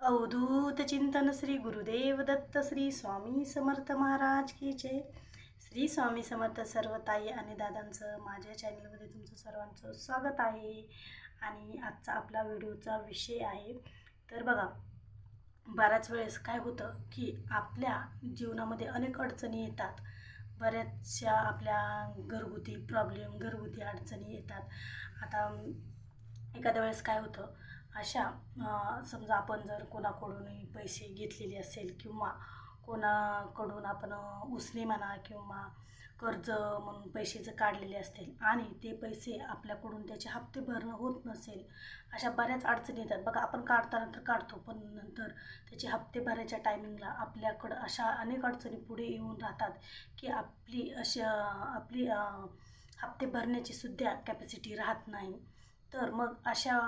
अवधूत चिंतन श्री गुरुदेव दत्त श्री स्वामी समर्थ महाराज की जय. श्री स्वामी समर्थ सर्व ताई आणि दादांचं माझ्या चॅनलमध्ये तुमचं सर्वांचं स्वागत आहे. आणि आजचा आपला व्हिडिओचा विषय आहे. तर बघा बऱ्याच वेळेस काय होतं की आपल्या जीवनामध्ये अनेक अडचणी येतात. बऱ्याचशा आपल्या घरगुती प्रॉब्लेम घरगुती अडचणी येतात. आता एखाद्या वेळेस काय होतं अशा समजा आपण जर कोणाकडूनही पैसे घेतलेले असेल किंवा कोणाकडून आपण उसने म्हणा किंवा कर्ज म्हणून पैसेचं काढलेले असतील आणि ते पैसे आपल्याकडून त्याचे हप्ते भरणं होत नसेल अशा बऱ्याच अडचणी येतात. बघा आपण काढताना तर काढतो पण नंतर त्याचे हप्ते भरायच्या टायमिंगला आपल्याकडं अशा अनेक अडचणी पुढे येऊन राहतात की आपली अशा आपली हप्ते भरण्याची सुद्धा कॅपॅसिटी राहत नाही. तर मग अशा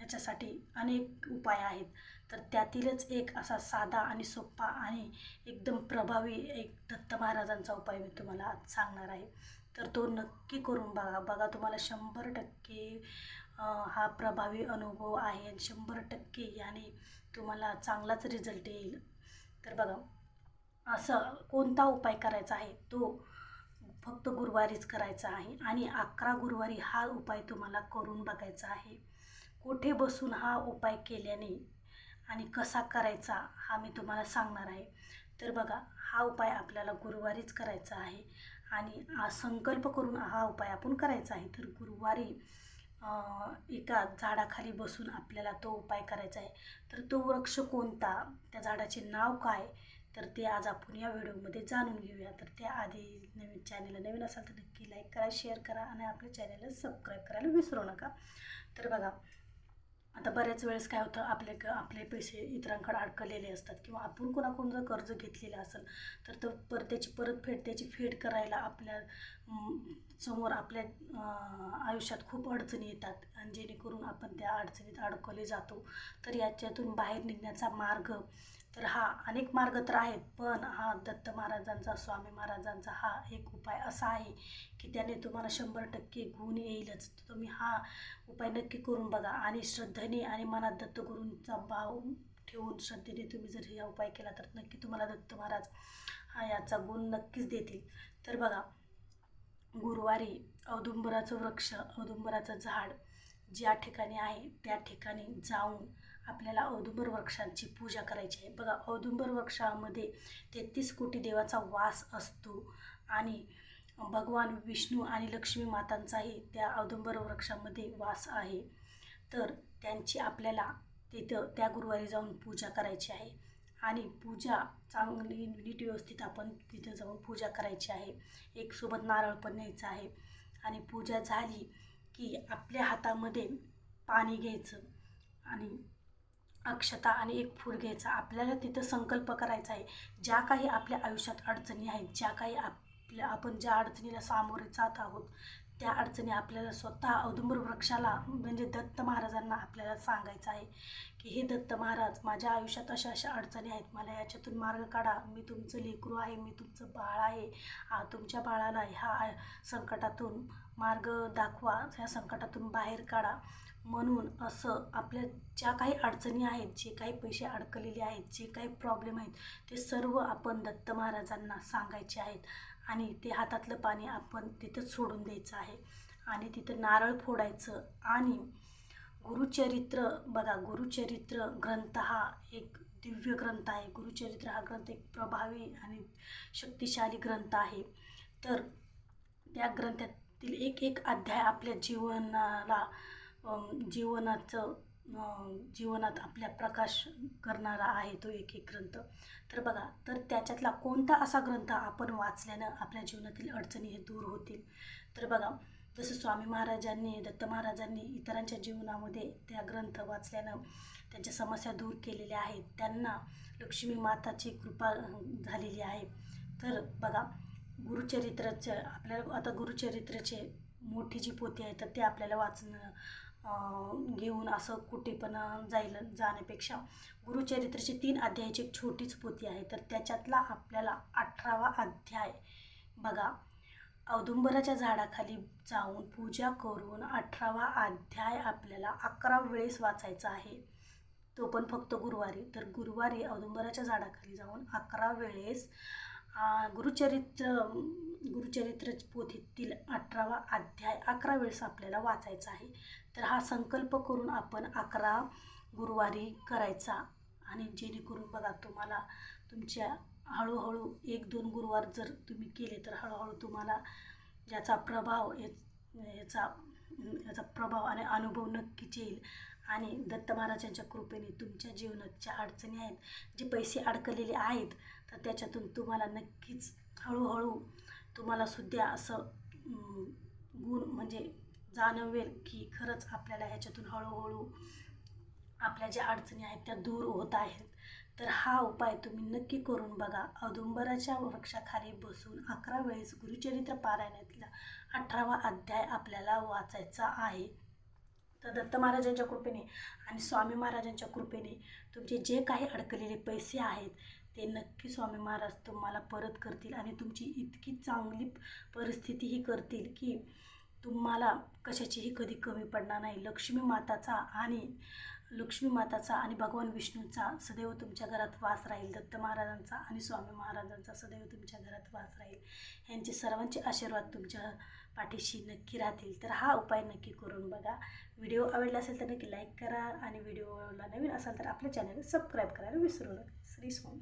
ह्याच्यासाठी अनेक उपाय आहेत. तर त्यातीलच एक असा साधा आणि सोपा आणि एकदम प्रभावी एक दत्त महाराजांचा उपाय मी तुम्हाला आज सांगणार आहे. तर तो नक्की करून बघा. बघा तुम्हाला शंभर टक्के हा प्रभावी अनुभव आहे आणि शंभर टक्के याने तुम्हाला चांगलाच रिझल्ट येईल. तर बघा असं कोणता उपाय करायचा आहे? तो फक्त गुरुवारीच करायचा आहे आणि अकरा गुरुवारी हा उपाय तुम्हाला करून बघायचा आहे. कुठे बसून हा उपाय केल्याने आणि कसा करायचा हा मी तुम्हाला सांगणार आहे. तर बघा हा उपाय आपल्याला गुरुवारीच करायचा आहे आणि हा संकल्प करून हा उपाय आपण करायचा आहे. तर गुरुवारी एका झाडाखाली बसून आपल्याला तो उपाय करायचा आहे. तर तो वृक्ष कोणता त्या झाडाचे नाव काय तर ते आज आपण या व्हिडिओमध्ये जाणून घेऊया. तर त्याआधी नवीन चॅनलला नवीन असाल तर नक्की लाईक करा शेअर करा आणि आपल्या चॅनलला सबस्क्राईब करायला विसरू नका. तर बघा आता बऱ्याच वेळेस काय होतं आपले क आपले पैसे इतरांकडे अडकलेले असतात किंवा आपण कोणाकडून जर कर्ज घेतलेलं असेल तर तो पर त्याची परतफेड त्याची फेड करायला आपल्यासमोर आपल्या आयुष्यात खूप अडचणी येतात. आणि जेणेकरून आपण त्या अडचणीत अडकले जातो. तर याच्यातून बाहेर निघण्याचा मार्ग तर हा अनेक मार्ग तर आहेत पण हा दत्त महाराजांचा स्वामी महाराजांचा हा एक उपाय असा आहे की त्याने तुम्हाला शंभर टक्के गुण येईलच. तुम्ही हा उपाय नक्की करून बघा आणि श्रद्धेने आणि मनात दत्तगुरूंचा भाव ठेवून श्रद्धेने तुम्ही जर हा उपाय केला तर नक्की तुम्हाला दत्त महाराज हा याचा गुण नक्कीच देतील. तर बघा गुरुवारी औदुंबराचं वृक्ष औदुंबराचं झाड ज्या ठिकाणी आहे त्या ठिकाणी जाऊन आपल्याला औदुंबर वृक्षांची पूजा करायची आहे. बघा औदुंबर वृक्षामध्ये तेहतीस कोटी देवाचा वास असतो आणि भगवान विष्णू आणि लक्ष्मी मातांचाही त्या औदुंबर वृक्षामध्ये वास आहे. तर त्यांची आपल्याला तिथं त्या गुरुवारी जाऊन पूजा करायची आहे आणि पूजा चांगली नीट व्यवस्थित आपण तिथं जाऊन पूजा करायची आहे. एक सोबत नारळ पण न्यायचं आहे आणि पूजा झाली की आपल्या हातामध्ये पाणी घ्यायचं आणि अक्षता आणि एक फूल घ्यायचा. आपल्याला तिथं संकल्प करायचा आहे. ज्या काही आपल्या आयुष्यात अडचणी आहेत ज्या काही आपल्या आपण ज्या अडचणीला सामोरे जात आहोत त्या अडचणी आपल्याला स्वतः औदुंबर वृक्षाला म्हणजे दत्त महाराजांना आपल्याला सांगायचं आहे की हे दत्त महाराज माझ्या आयुष्यात अशा अशा अडचणी आहेत. मला याच्यातून मार्ग काढा. मी तुमचं लेकरू आहे. मी तुमचं बाळ आहे. हा तुमच्या बाळाला ह्या संकटातून मार्ग दाखवा. ह्या संकटातून बाहेर काढा. म्हणून असं आपल्या ज्या काही अडचणी आहेत जे काही पैसे अडकलेले आहेत जे काही प्रॉब्लेम आहेत ते सर्व आपण दत्त महाराजांना सांगायचे आहेत. आणि ते हातातलं पाणी आपण तिथंच सोडून द्यायचं आहे. आणि तिथं नारळ फोडायचं आणि गुरुचरित्र बघा गुरुचरित्र ग्रंथ हा एक दिव्य ग्रंथ आहे. गुरुचरित्र हा ग्रंथ एक प्रभावी आणि शक्तिशाली ग्रंथ आहे. तर त्या ग्रंथातील एक एक अध्याय आपल्या जीवनाला जीवनाचं जीवनात आपल्या प्रकाश करणारा आहे तो एक एक ग्रंथ. तर बघा तर त्याच्यातला कोणता असा ग्रंथ आपण वाचल्यानं आपल्या जीवनातील अडचणी हे दूर होतील? तर बघा जसं स्वामी महाराजांनी दत्त महाराजांनी इतरांच्या जीवनामध्ये त्या ग्रंथ वाचल्यानं त्यांच्या समस्या दूर केलेल्या आहेत. त्यांना लक्ष्मी माताची कृपा झालेली आहे. तर बघा गुरुचरित्राचं आपल्याला आता गुरुचरित्राचे मोठी जी पोथी आहे तर ते आपल्याला वाचणं घेऊन असं कुठे पण जाईल जाण्यापेक्षा गुरुचरित्राचे तीन अध्यायाची एक छोटीच पोथी आहे. तर त्याच्यातला आपल्याला अठरावा अध्याय बघा. औदुंबराच्या झाडाखाली जाऊन पूजा करून अठरावा अध्याय आपल्याला अकरा वेळेस वाचायचा आहे. तो पण फक्त गुरुवारी. तर गुरुवारी औदुंबराच्या झाडाखाली जाऊन अकरा वेळेस गुरुचरित्र गुरुचरित्र पोथीतील अठरावा अध्याय अकरा वेळेस आपल्याला वाचायचा आहे. तर हा संकल्प करून आपण अकरा गुरुवारी करायचा आणि जेणेकरून बघा तुम्हाला तुमच्या हळूहळू एक दोन गुरुवार जर तुम्ही केले तर हळूहळू तुम्हाला याचा प्रभाव याचा याचा प्रभाव आणि अनुभव नक्कीच येईल. आणि दत्त महाराजांच्या कृपेने तुमच्या जीवनात ज्या अडचणी आहेत जे पैसे अडकलेले आहेत तर त्याच्यातून तुम्हाला नक्कीच हळूहळू तुम्हाला सुद्धा असं गुण म्हणजे जाणवेल की खरंच आपल्याला ह्याच्यातून हळूहळू आपल्या ज्या अडचणी आहेत त्या दूर होत आहेत. तर हा उपाय तुम्ही नक्की करून बघा. औदुंबराच्या वृक्षाखाली बसून अकरा वेळेस गुरुचरित्र पारायणातला अठरावा अध्याय आपल्याला वाचायचा आहे. तर दत्त महाराजांच्या कृपेने आणि स्वामी महाराजांच्या कृपेने तुमचे जे काही अडकलेले पैसे आहेत ते नक्की स्वामी महाराज तुम्हाला परत करतील आणि तुमची इतकी चांगली परिस्थितीही करतील की तुम्हाला कशाचीही कधी कमी पडणार नाही. लक्ष्मी माताचा आणि लक्ष्मी माताचा आणि भगवान विष्णूचा सदैव तुमच्या घरात वास राहील. दत्त महाराजांचा आणि स्वामी महाराजांचा सदैव तुमच्या घरात वास राहील. यांचे सर्वांचे आशीर्वाद तुमच्या पाठीशी नक्की राहतील. तर हा उपाय नक्की करून बघा. व्हिडिओ आवडला असेल तर नक्की लाईक करा आणि व्हिडिओला नवीन असाल तर आपल्या चॅनल सबस्क्राईब करायला विसरू नका. श्री स्वामी